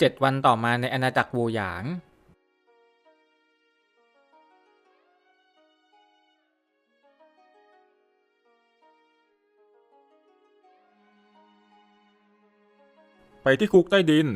เจ็ดวันต่อมาในอาณาจักรวูหยางไปที่คุกใต้ดิน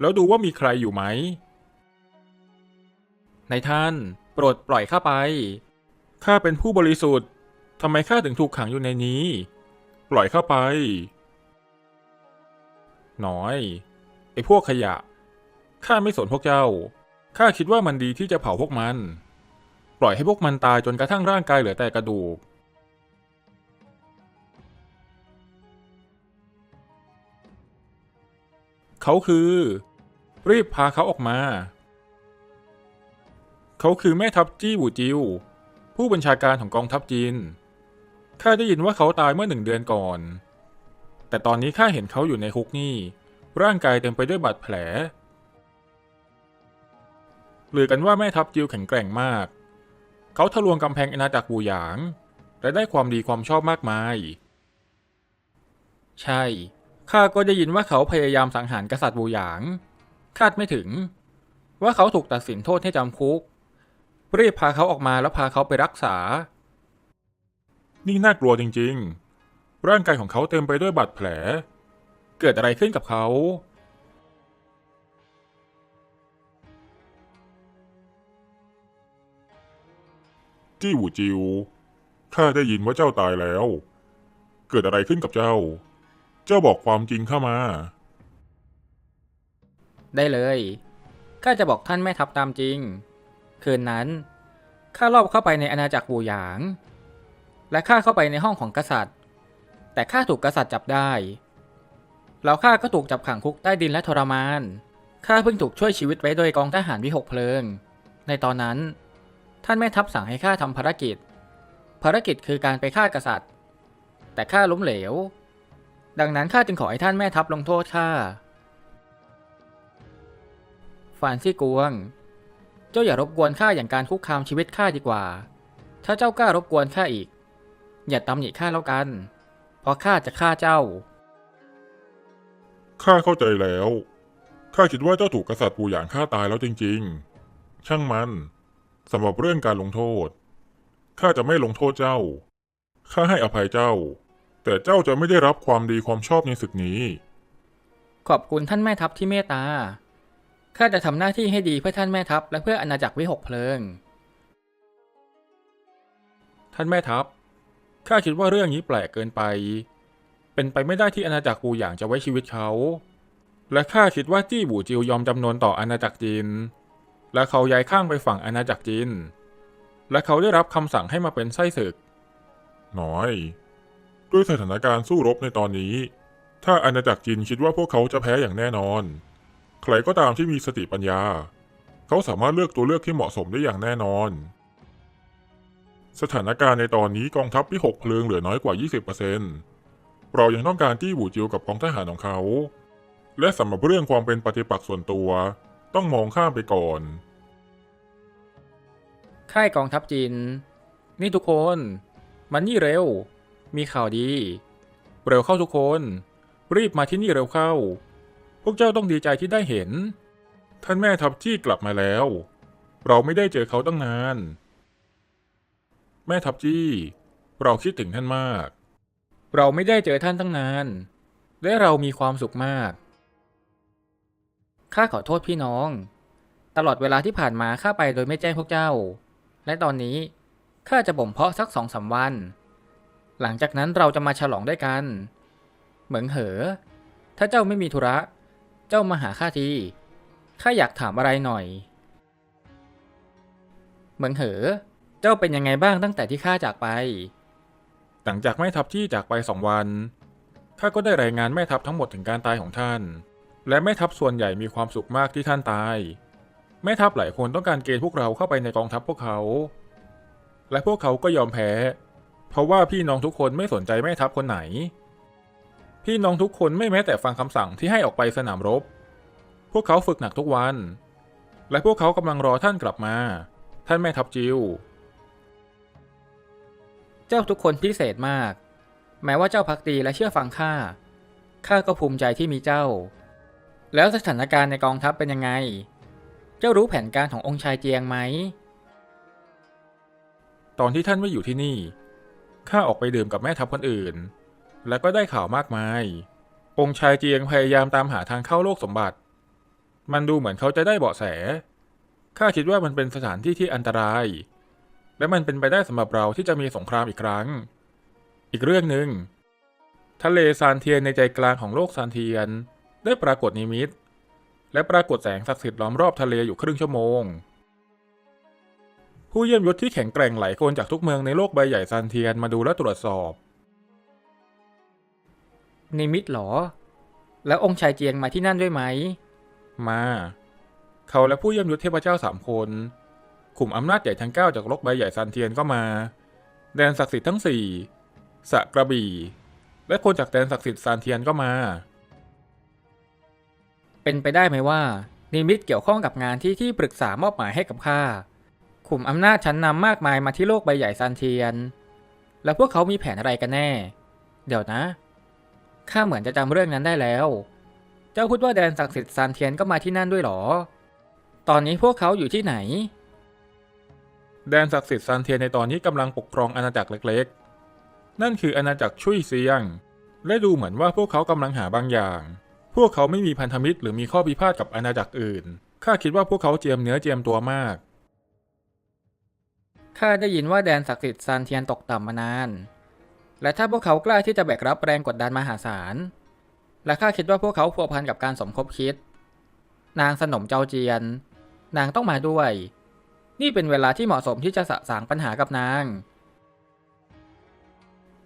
แล้วดูว่ามีใครอยู่ไหม ในท่านโปรดปล่อยข้าไป ข้าเป็นผู้บริสุทธิ์ ทำไมข้าถึงถูกขังอยู่ในนี้ ปล่อยข้าไป น้อยไอ้พวกขยะ ข้าไม่สนพวกเจ้า ข้าคิดว่ามันดีที่จะเผาพวกมัน ปล่อยให้พวกมันตายจนกระทั่งร่างกายเหลือแต่กระดูก เขาคือ รีบพาเขาออกมา เขาคือแม่ทัพจี้บูจิว ผู้บัญชาการของกองทัพจีน ข้าได้ยินว่าเขาตายเมื่อหนึ่งเดือนก่อน แต่ตอนนี้ข้าเห็นเขาอยู่ในคุกนี่ ร่างกายเต็มไปด้วยบาดแผลลือกันว่าแม่ทัพจิวแข็งแกร่งมาก เขาทะลวงกำแพงอาณาจักรบูหยาง และได้ความดีความชอบมากมาย ใช่ ข้าก็ได้ยินว่าเขาพยายามสังหารกษัตริย์วูหยาง คาดไม่ถึง ว่าเขาถูกตัดสินโทษให้จำคุก รีบพาเขาออกมาแล้วพาเขาไปรักษา นี่น่ากลัวจริงๆ ร่างกายของเขาเต็มไปด้วยบาดแผล เกิดอะไรขึ้นกับเขา จี้หูจิว ข้าได้ยินว่าเจ้าตายแล้ว เกิดอะไรขึ้นกับเจ้า เจ้าบอกความจริงเข้ามา ได้เลย ข้าจะบอกท่านแม่ทัพตามจริง คืนนั้น ข้ารอบเข้าไปในอาณาจักรวูหยาง และข้าเข้าไปในห้องของกษัตริย์ แต่ข้าถูกกษัตริย์จับได้ แล้วข้าก็ถูกจับขังคุกใต้ดินและทรมาน ข้าเพิ่งถูกช่วยชีวิตไว้โดยกองทหารวิหกเพลิง ในตอนนั้น ท่านแม่ทัพสั่งให้ข้าทำภารกิจ ภารกิจคือการไปฆ่ากษัตริย์ แต่ข้าล้มเหลว ดังนั้นข้าจึงขอให้ท่านแม่ทัพลงโทษข้า ฟานซี่กวง เจ้าอย่ารบกวนข้าอย่างการคุกคามชีวิตข้าดีกว่า ถ้าเจ้ากล้ารบกวนข้าอีก อย่าตำหนิข้าแล้วกัน เพราะข้าจะฆ่าเจ้า ข้าเข้าใจแล้ว ข้าคิดว่าเจ้าถูกกษัตริย์ปูหยางฆ่าตายแล้วจริง ๆ ช่างมันสำหรับเรื่องการลงโทษ ข้าจะไม่ลงโทษเจ้า ข้าให้อภัยเจ้า แต่เจ้าจะไม่ได้รับความดีความชอบในศึกนี้ ขอบคุณท่านแม่ทัพที่เมตตา ข้าจะทำหน้าที่ให้ดีเพื่อท่านแม่ทัพและเพื่ออาณาจักรวิหกเพลิง ท่านแม่ทัพ ข้าคิดว่าเรื่องนี้แปลกเกินไป เป็นไปไม่ได้ที่อาณาจักรปูหยางจะไว้ชีวิตเขา และข้าคิดว่าจี้บู่จิวยอมจำนนต่ออาณาจักรจีน และเขาย้ายข้างไปฝั่งอาณาจักรจีน และเขาได้รับคำสั่งให้มาเป็นไส้ศึก น้อย ด้วยสถานการณ์สู้รบในตอนนี้ ถ้าอาณาจักรจีนคิดว่าพวกเขาจะแพ้อย่างแน่นอน ใครก็ตามที่มีสติปัญญา เขาสามารถเลือกตัวเลือกที่เหมาะสมได้อย่างแน่นอนสถานการณ์ในตอนนี้กองทัพที่หกเพลิงเหลือน้อยกว่า 20% เรายังต้องการจี้บูจิวกับกองทหารของเขา และสำหรับเรื่องความเป็นปฏิปักษ์ส่วนตัว ต้องมองข้ามไปก่อน ค่ายกองทัพจีน นี่ทุกคน มันนี่เร็ว มีข่าวดี เร็วเข้าทุกคน รีบมาที่นี่เร็วเข้า พวกเจ้าต้องดีใจที่ได้เห็น ท่านแม่ทัพจี้กลับมาแล้ว เราไม่ได้เจอเขาตั้งนาน แม่ทัพจี้ เราคิดถึงท่านมาก เราไม่ได้เจอท่านตั้งนาน และเรามีความสุขมาก ข้าขอโทษพี่น้อง ตลอดเวลาที่ผ่านมาข้าไปโดยไม่แจ้งพวกเจ้า และตอนนี้ข้าจะบ่มเพาะสักสองสามวัน หลังจากนั้นเราจะมาฉลองด้วยกัน เหมืองเหอ ถ้าเจ้าไม่มีธุระ เจ้ามาหาข้าที ข้าอยากถามอะไรหน่อย เหมืองเหอ เจ้าเป็นยังไงบ้างตั้งแต่ที่ข้าจากไป หลังจากแม่ทัพจี้จากไปสองวันข้าก็ได้รายงานแม่ทัพทั้งหมดถึงการตายของท่าน และแม่ทัพส่วนใหญ่มีความสุขมากที่ท่านตาย แม่ทัพหลายคนต้องการเกณฑ์พวกเราเข้าไปในกองทัพพวกเขา และพวกเขาก็ยอมแพ้ เพราะว่าพี่น้องทุกคนไม่สนใจแม่ทัพคนไหน พี่น้องทุกคนไม่แม้แต่ฟังคำสั่งที่ให้ออกไปสนามรบ พวกเขาฝึกหนักทุกวัน และพวกเขากำลังรอท่านกลับมา ท่านแม่ทัพจิว เจ้าทุกคนพิเศษมาก แม้ว่าเจ้าพักดีและเชื่อฟังข้า ข้าก็ภูมิใจที่มีเจ้า แล้วสถานการณ์ในกองทัพเป็นยังไง เจ้ารู้แผนการขององค์ชายเจียงไหม ตอนที่ท่านไม่อยู่ที่นี่ ข้าออกไปดื่มกับแม่ทัพคนอื่น แล้วก็ได้ข่าวมากมาย องค์ชายเจียงพยายามตามหาทางเข้าโลกสมบัติ มันดูเหมือนเขาจะได้เบาะแส ข้าคิดว่ามันเป็นสถานที่ที่อันตราย และมันเป็นไปได้สำหรับเราที่จะมีสงครามอีกครั้ง อีกเรื่องหนึ่งทะเลซานเทียนในใจกลางของโลกซานเทียน ได้ปรากฏนิมิต และปรากฏแสงศักดิ์สิทธิ์ล้อมรอบทะเลอยู่ครึ่งชั่วโมง ผู้เยี่ยมยศที่แข็งแกร่งหลายคนจากทุกเมืองในโลกใบใหญ่ซานเทียนมาดูและตรวจสอบ นิมิตเหรอ แล้วองค์ชายเจียงมาที่นั่นด้วยไหม มา เขาและผู้เยี่ยมยศเทพเจ้าสามคน ขุมอำนาจใหญ่ทั้งเก้าจากโลกใบใหญ่ซานเทียนก็มา แดนศักดิ์สิทธิ์ทั้งสี่สะกระบี่ และคนจากแดนศักดิ์สิทธิ์ซานเทียนก็มา เป็นไปได้ไหมว่านิมิตเกี่ยวข้องกับงานที่ที่ปรึกษามอบหมายให้กับข้าขุมอำนาจชั้นนำมากมายมาที่โลกใบใหญ่ซานเทียน แล้วพวกเขามีแผนอะไรกันแน่ เดี๋ยวนะข้าเหมือนจะจำเรื่องนั้นได้แล้ว เจ้าพูดว่าแดนศักดิ์สิทธิ์ซานเทียนก็มาที่นั่นด้วยหรอ ตอนนี้พวกเขาอยู่ที่ไหน แดนศักดิ์สิทธิ์ซานเทียนในตอนนี้กำลังปกครองอาณาจักรเล็กๆ นั่นคืออาณาจักรชุยเซียง และดูเหมือนว่าพวกเขากำลังหาบางอย่าง พวกเขาไม่มีพันธมิตรหรือมีข้อพิพาทกับอาณาจักรอื่น ข้าคิดว่าพวกเขาเจียมเนื้อเจียมตัวมาก ข้าได้ยินว่าแดนศักดิ์สิทธิ์ซานเทียนตกต่ำมานาน และถ้าพวกเขากล้าที่จะแบกรับแรงกดดันมหาศาล และข้าคิดว่าพวกเขาพัวพันกับการสมคบคิด นางสนมเจ้าเจียน นางต้องมาด้วย นี่เป็นเวลาที่เหมาะสมที่จะสะสางปัญหากับนาง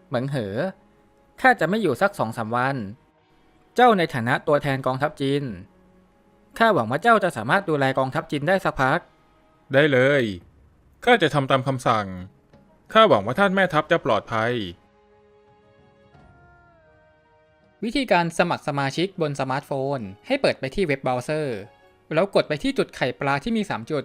เหมืองเหอ ข้าจะไม่อยู่สักสองสามวัน เจ้าในฐานะตัวแทนกองทัพจีน ข้าหวังว่าเจ้าจะสามารถดูแลกองทัพจีนได้สักพัก ได้เลย ข้าจะทำตามคำสั่ง ข้าหวังว่าท่านแม่ทัพจะปลอดภัย วิธีการสมัครสมาชิกบนสมาร์ทโฟน ให้เปิดไปที่เว็บเบราว์เซอร์ แล้วกดไปที่จุดไข่ปลาที่มี 3 จุด